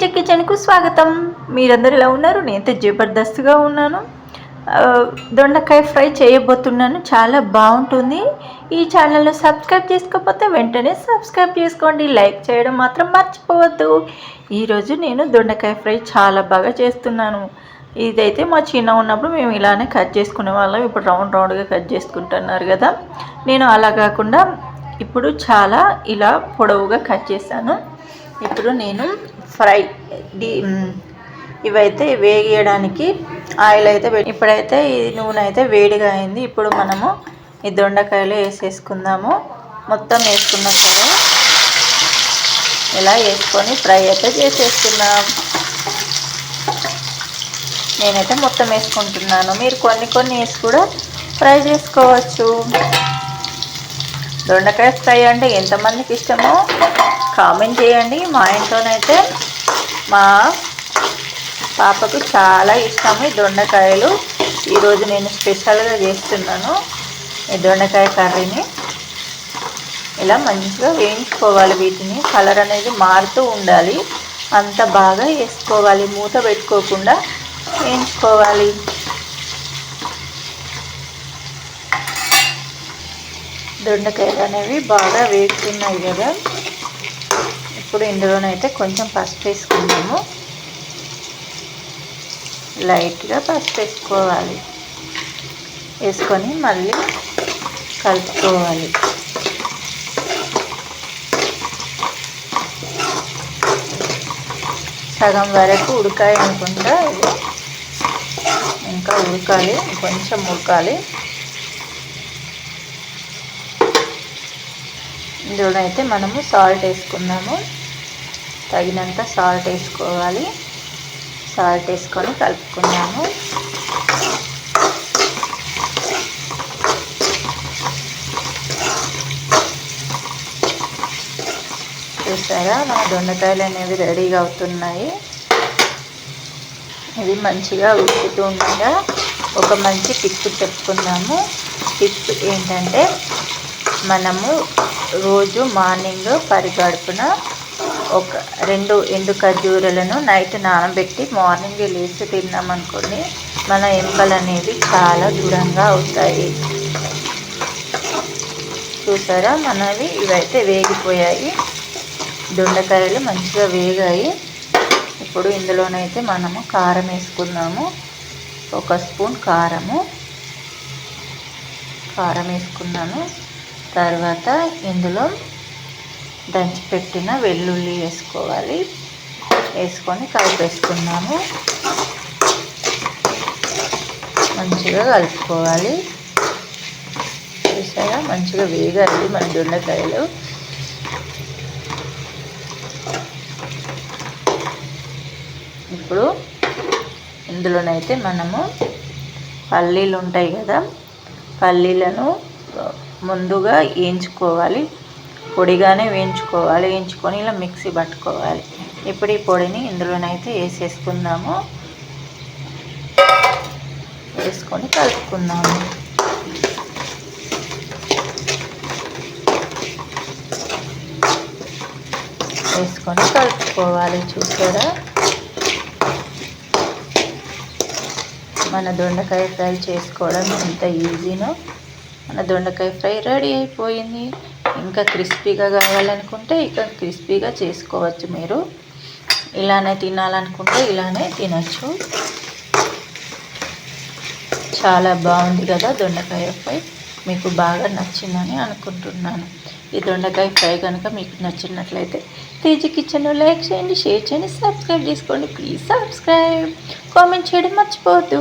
తేజ కిచెన్కు స్వాగతం. మీరందరూ ఎలా ఉన్నారు? నేనైతే జబర్దస్త్గా ఉన్నాను. దొండకాయ ఫ్రై చేయబోతున్నాను. చాలా బాగుంటుంది. ఈ ఛానల్ను సబ్స్క్రైబ్ చేసుకోకపోతే వెంటనే సబ్స్క్రైబ్ చేసుకోండి. లైక్ చేయడం మాత్రం మర్చిపోవద్దు. ఈరోజు నేను దొండకాయ ఫ్రై చాలా బాగా చేస్తున్నాను. ఇదైతే మా చిన్న ఉన్నప్పుడు మేము ఇలానే కట్ చేసుకునే వాళ్ళం. ఇప్పుడు రౌండ్ రౌండ్గా కట్ చేసుకుంటున్నారు కదా. నేను అలా కాకుండా ఇప్పుడు చాలా ఇలా పొడవుగా కట్ చేశాను. ఇప్పుడు నేను ఫ్రై ఇవైతే వేగియడానికి ఆయిల్ అయితే ఇప్పుడైతే ఈ నూనె అయితే వేడిగా అయింది. ఇప్పుడు మనము ఈ దొండకాయలు వేసేసుకుందాము. మొత్తం వేసుకున్న సరే ఇలా వేసుకొని ఫ్రై అయితే చేసేసుకున్నాం నేనైతే మొత్తం వేసుకుంటున్నాను. మీరు కొన్ని కొన్ని వేసి కూడా ఫ్రై చేసుకోవచ్చు. దొండకాయ ఫ్రై అంటే ఎంతమందికి ఇష్టమో కామెంట్ చేయండి. మా ఇంట్లోనైతే మా పాపకు చాలా ఇష్టము ఈ దొండకాయలు. ఈరోజు నేను స్పెషల్గా చేస్తున్నాను ఈ దొండకాయ కర్రీని. ఇలా మంచిగా వేయించుకోవాలి వీటిని. కలర్ అనేది మారుతూ ఉండాలి. అంత బాగా వేసుకోవాలి. మూత పెట్టుకోకుండా వేయించుకోవాలి. దొండకాయలు అనేవి బాగా వేగుతున్నాయి కదా. ఇప్పుడు ఇందులోనైతే కొంచెం పసుపు వేసుకుందాము. లైట్గా పసుపు వేసుకోవాలి. వేసుకొని మళ్ళీ కలుపుకోవాలి. సగం వరకు ఉడకాయి అనుకుంటా ఇది. ఇంకా ఉడకాలి కొంచెం ఉడకాలి. ఇందులో అయితే మనము సాల్ట్ వేసుకున్నాము తగినంత సాల్ట్ వేసుకోవాలి. సాల్ట్ వేసుకొని కలుపుకున్నాము. చూసారా? మన దొండకాయలు అనేవి రెడీగా అవుతున్నాయి. ఇవి మంచిగా ఉడుకుతూ ఉండగా ఒక మంచి టిప్ చెప్పుకుందాము టిప్ ఏంటంటే మనము రోజు మార్నింగ్ పరిగడుపున ఒక రెండు ఎండు ఖర్జూరలను నైట్ నానబెట్టి మార్నింగ్ లేచి తిన్నామనుకోండి మన ఎముకలు అనేవి చాలా దృఢంగా అవుతాయి. చూసారా? మనవి ఇవైతే వేగిపోయాయి. దొండకాయలు మంచిగా వేగాయి. ఇప్పుడు ఇందులోనైతే మనము కారం వేసుకుందాము. ఒక స్పూన్ కారము. కారం వేసుకున్నాను. తర్వాత ఇందులో దంచిపెట్టిన వెల్లుల్లి వేసుకోవాలి. వేసుకొని కలిపేసుకున్నాము. మంచిగా కలుపుకోవాలి. చూసారా? మంచిగా వేగాలి మన దొండకాయలు ఇప్పుడు ఇందులోనైతే మనము పల్లీలు ఉంటాయి కదా పల్లీలను ముందుగా వేయించుకోవాలి పొడిగానే వేయించుకోవాలి. వేయించుకొని ఇలా మిక్సీ పట్టుకోవాలి. ఇప్పుడు ఈ పొడిని ఇందులోనైతే వేసేసుకుందాము. వేసుకొని కలుపుకుందాము. వేసుకొని కలుపుకోవాలి చూసారా? మన దొండకాయ ఫ్రై చేసుకోవడం ఎంత ఈజీనో. మన దొండకాయ ఫ్రై రెడీ అయిపోయింది. ఇంకా క్రిస్పీగా కావాలనుకుంటే ఇక క్రిస్పీగా చేసుకోవచ్చు మీరు. ఇలానే తినాలనుకుంటే ఇలానే తినచ్చు. చాలా బాగుంది కదా దొండకాయ ఫ్రై. మీకు బాగా నచ్చిందని అనుకుంటున్నాను. ఈ దొండకాయ ఫ్రై కనుక మీకు నచ్చినట్లయితే తేజీ కిచెన్ లైక్ చేయండి షేర్ చేయండి సబ్స్క్రైబ్ చేసుకోండి. Please subscribe. కామెంట్ చేయడం మర్చిపోవద్దు.